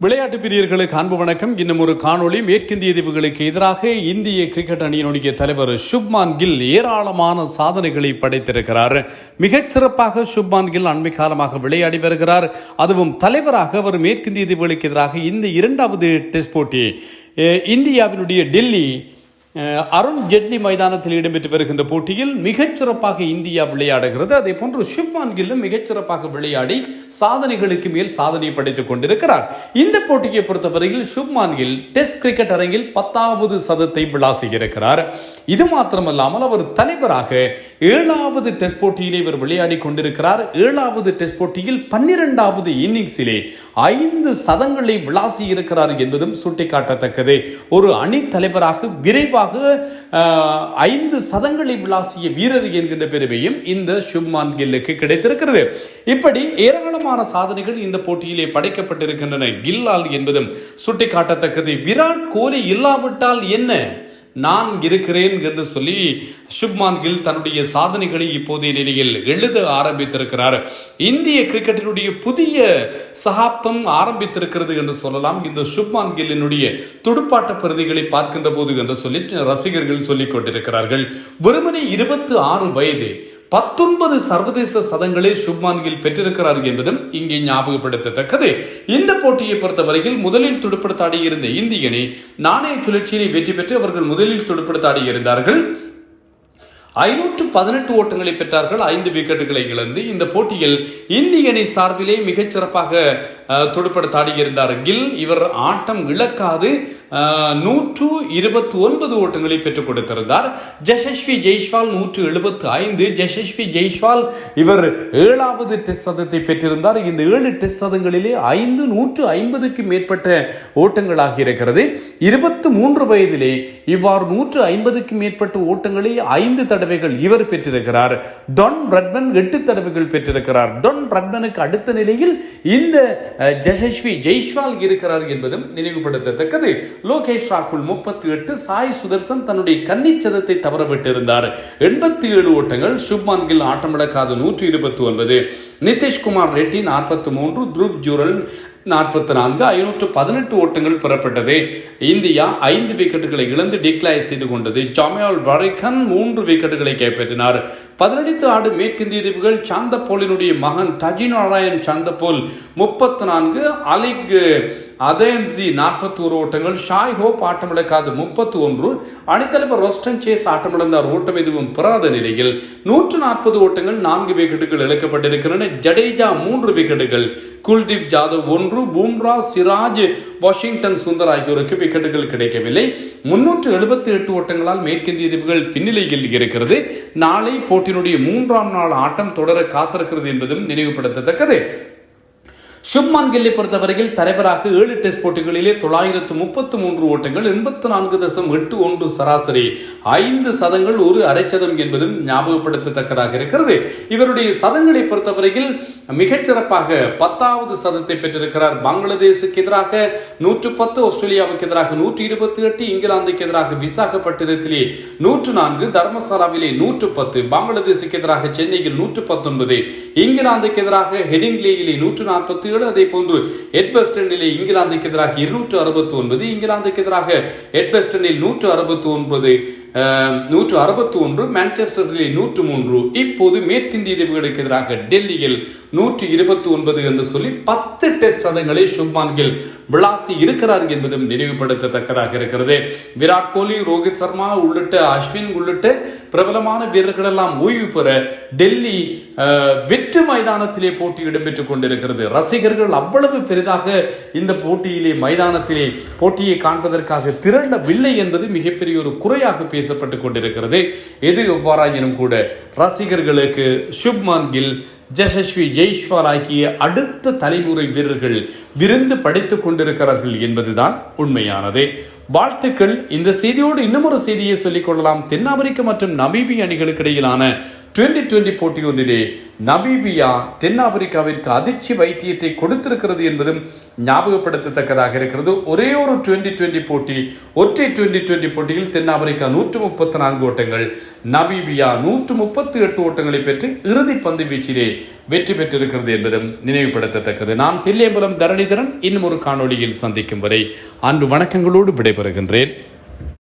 விளையாட்டு பிரியர்களுக்கு அன்பு வணக்கம். இன்னும் ஒரு காணொளி மேற்கிந்திய தீவுகளுக்கு எதிராக இந்திய கிரிக்கெட் அணியினுடைய தலைவர் சுப்மான் கில் ஏராளமான சாதனைகளை படைத்திருக்கிறார். மிகச் சிறப்பாக சுப்மான் கில் அண்மை காலமாக விளையாடி வருகிறார். அதுவும் தலைவராக அவர் மேற்கிந்திய தீவுகளுக்கு எதிராக இந்த இரண்டாவது டெஸ்ட் போட்டி இந்தியாவினுடைய டெல்லி அருண் ஜெட்லி மைதானத்தில் இடம்பெற்று வருகின்ற போட்டியில் மிகச்சிறப்பாக இந்தியா விளையாடுகிறது. அதே போன்று ஷுப்மான் கில்லும் மிகச்சிறப்பாக விளையாடி சாதனைகளுக்கு மேல் சாதனை படைத்துக் கொண்டிருக்கிறார். இந்த போட்டியை பொறுத்தவரையில் ஷுப்மான் கில் டெஸ்ட் கிரிக்கெட் அரங்கில் பத்தாவது சதத்தை விளாசியிருக்கிறார். இது மாத்திரமல்லாமல் அவர் தலைவராக ஏழாவது டெஸ்ட் போட்டியிலே இவர் விளையாடி கொண்டிருக்கிறார். ஏழாவது டெஸ்ட் போட்டியில் பன்னிரெண்டாவது இன்னிங்ஸிலே ஐந்து சதங்களை விளாசி இருக்கிறார் என்பதும் சுட்டிக்காட்டத்தக்கது. ஒரு அணி தலைவராக விரைவாக ஆஹ், ஐந்து சதங்களை விளாசிய வீரர் என்கின்ற பெருமையும் இந்த சுப்மான் கில்லுக்கு கிடைத்திருக்கிறது. இப்படி ஏராளமான சாதனைகள் இந்த போட்டியிலே படைக்கப்பட்டிருக்கின்றன. கில்லால் என்பதும் சுட்டிக்காட்டத்தக்கது. விராட் கோலி இல்லாவிட்டால் என்ன? நான் இருக்கிறேன் என்று சொல்லி சுப்மான் கில் தன்னுடைய சாதனைகளை இப்போதைய நிலையில் எழுத ஆரம்பித்திருக்கிறார். இந்திய கிரிக்கெட்டினுடைய புதிய சகாப்தம் ஆரம்பித்திருக்கிறது என்று சொல்லலாம். இந்த சுப்மான் கில்லினுடைய துடுப்பாட்ட பிரதிகளை பார்க்கின்ற போது என்று சொல்லி ரசிகர்கள் சொல்லிக் கொண்டிருக்கிறார்கள். வெறுமனே இருபத்தி ஆறு வயது பத்தொன்பது சர்வதேச சதங்களை சுப்மான் கில் பெற்றிருக்கிறார் என்பதும் இங்கே ஞாபகப்படுத்தத்தக்கது. இந்த போட்டியை பொறுத்தவரையில் முதலில் துடுப்படுத்த இருந்த இந்திய அணி நாணய சுழற்சியை வெற்றி பெற்று அவர்கள் முதலில் துடுப்படுத்த இருந்தார்கள். ஐநூற்று பதினெட்டு ஓட்டங்களை பெற்றார்கள் ஐந்து விக்கெட்டுகளை இழந்து இந்த போட்டியில் இந்திய அணி சார்பிலே மிகச்சிறப்பாக சிறப்பாக அஹ், கில் இவர் ஆட்டம் இழக்காது நூற்று இருபத்தி ஒன்பது ஓட்டங்களை பெற்றுக் கொடுத்திருந்தார். ஜஷஸ்வி ஜெய்ஸ்வால் நூற்று எழுபத்து ஐந்து ஜெஷஸ்வி ஜெய்ஸ்வால் இவர் ஏழாவது டெஸ்ட் சதத்தை பெற்றிருந்தார். இந்த ஏழு டெஸ்ட் சதங்களிலே ஐந்து நூற்று ஐம்பதுக்கு மேற்பட்ட ஓட்டங்களாக இருக்கிறது. இருபத்தி மூன்று வயதிலே இவ்வாறு நூற்று ஐம்பதுக்கு மேற்பட்ட ஓட்டங்களை ஐந்து தடவைகள் இவர் பெற்றிருக்கிறார். டொன் பிரட்மன் எட்டு தடவைகள் பெற்றிருக்கிறார். டொன் பிரட்மனுக்கு அடுத்த நிலையில் இந்த ஜெஷஸ்வி ஜெய்ஷ்வால் ஜெய்ஸ்வால் இருக்கிறார் என்பதும் நினைவுபடுத்தத்தக்கது. லோகேஷ் ராகுல் முப்பத்தி எட்டு சாய் சுதர்சன் தன்னுடைய கன்னிச்சதத்தை தவறவிட்டிருந்தார். எண்பத்தி ஏழு ஓட்டங்கள் சுப்மான் கில் ஆட்டமிழக்காத நூற்றி இருபத்தி ஒன்பது. நிதிஷ்குமார் ரெட்டி நாற்பத்தி மூன்று துருவ் ஜூரல் நாற்பத்தி நான்கு ஐநூற்று பதினெட்டு ஓட்டங்கள் பெறப்பட்டது. இந்தியா ஐந்து விக்கெட்டுகளை இழந்து டிக்ளேர் செய்து கொண்டது. ஜாமியால் வரைக்கன் மூன்று விக்கெட்டுகளை கைப்பற்றினார். பதினெடுத்து ஆடு மேற்கிந்திய தீவுகள் சாந்தப்போலினுடைய மகன் டஜி நாராயண் சாந்தப்போல் முப்பத்தி நான்கு அலிக் அதேன்சி நாற்பத்தி ஒரு ஓட்டங்கள் ஷாய் ஹோப் ஆட்டமிழக்காது முப்பத்தி ஒன்று அணித்தலைவர் ரொஸ்டன் சேஸ் ஆட்டமிழந்தார் ஓட்டம் எதுவும் பெறாத நிலையில். நூற்று நாற்பது ஓட்டங்கள் நான்கு விக்கெட்டுகள் இழக்கப்பட்டிருக்கின்றன. ஜடேஜா மூன்று விக்கெட்டுகள் குல்தீப் ஜாதவ் ஒன்று பூம்ரா சிராஜ் வாஷிங்டன் சுந்தர் ஆகியோருக்கு விக்கெட்டுகள் கிடைக்கவில்லை. முன்னூற்று எழுபத்தி எட்டு ஓட்டங்களால் மேற்கிந்திய தீவுகள் பின்னிலையில் இருக்கிறது. நாளை போட்டியினுடைய மூன்றாம் நாள் ஆட்டம் தொடர காத்திருக்கிறது என்பதும் நினைவுபடுத்தத்தக்கது. சுப்மான் கில்லை பொறுத்தவரையில் தலைவராக ஏழு டெஸ்ட் போட்டிகளிலே தொள்ளாயிரத்து முப்பத்து மூன்று ஓட்டங்கள் எண்பத்து நான்கு தசம் எட்டு ஒன்று சராசரி ஐந்து சதங்கள் ஒரு அரைச்சதம் என்பதும் ஞாபகப்படுத்தத்தக்கதாக இருக்கிறது. இவருடைய சதங்களை பொறுத்தவரையில் மிகச்சிறப்பாக பத்தாவது சதத்தை பெற்றிருக்கிறார். பங்களாதேசுக்கு எதிராக நூற்று பத்து ஆஸ்திரேலியாவுக்கு எதிராக நூற்றி இருபத்தி எட்டு இங்கிலாந்துக்கு எதிராக விசாகப்பட்டினத்திலே நூற்று நான்கு தர்மசாலாவிலே நூற்று பத்து பங்களாதேசுக்கு எதிராக சென்னையில் நூற்று பத்தொன்பது இங்கிலாந்துக்கு எதிராக ஹெடிங்லேயிலே நூற்று நாற்பத்தி ஏழு அதே போன்று எட்வெஸ்டனிலே இங்கிலாந்துக்கு எதிராக இருநூற்று அறுபத்தி ஒன்பது இங்கிலாந்துக்கு எதிராக எட்வெஸ்டனில் நூற்று அறுபத்தி ஒன்பது நூற்று அறுபத்தி ஒன்று மான்செஸ்டரிலே நூற்று மூன்று. இப்போது மேற்கிந்திய தீவுகளுக்கு எதிராக டெல்லியில் நூற்று இருபத்தி ஒன்பது என்று சொல்லி பத்து டெஸ்ட் சதங்களை சுப்மான் கில் விளாசி இருக்கிறார் என்பதும் நினைவுபடுத்தத்தக்கதாக இருக்கிறது. விராட் கோலி ரோஹித் சர்மா உள்ளிட்ட அஸ்வின் உள்ளிட்ட பிரபலமான வீரர்கள் எல்லாம் ஓய்வு பெற டெல்லி வெற்று மைதானத்திலே போட்டி இடம்பெற்றுக் கொண்டிருக்கிறது. ரசிகர்கள் அவ்வளவு பெரிதாக இந்த போட்டியிலே மைதானத்திலே போட்டியை காண்பதற்காக திரண்டவில்லை என்பது மிகப்பெரிய ஒரு குறையாக பேசப்பட்டு கொண்டிருக்கிறது. எது எவ்வாறாயினும் கூட ரசிகர்களுக்கு சுப்மான் கில் ஜசஸ்வி ஜெய்ஸ்வால் ஆகிய அடுத்த தலைமுறை வீரர்கள் விருந்து படைத்துக் கொண்டிருக்கிறார்கள் என்பதுதான் உண்மையானது. வாழ்த்துக்கள். இந்த செய்தியோடு இன்னும் ஒரு செய்தியை சொல்லிக் கொள்ளலாம். தென்னாப்பிரிக்க மற்றும் நமீபிய அணிகளுக்கு இடையிலான டுவெண்டி டுவெண்டி போட்டி ஒன்றிலே நமீபியா தென்னாப்பிரிக்காவிற்கு அதிர்ச்சி வைத்தியத்தை கொடுத்திருக்கிறது என்பதும் ஞாபகப்படுத்தத்தக்கதாக இருக்கிறது. ஒரே ஒரு டுவெண்டி டுவெண்டி போட்டி ஒற்றை டுவெண்டி டுவெண்டி போட்டியில் தென்னாப்பிரிக்கா நூற்று முப்பத்தி நான்கு ஓட்டங்கள் நமீபியா நூற்று முப்பத்தி எட்டு ஓட்டங்களை பெற்று இறுதி பந்து வீச்சிலே வெற்றி பெற்றிருக்கிறது என்பதும் நினைவுபடுத்தத்தக்கது. நான் தில்லியம்பலம் தரணிதரன். இன்னும் ஒரு காணொளியில் சந்திக்கும் வரை அன்பு வணக்கங்களோடு விடைபெறுகின்றேன்.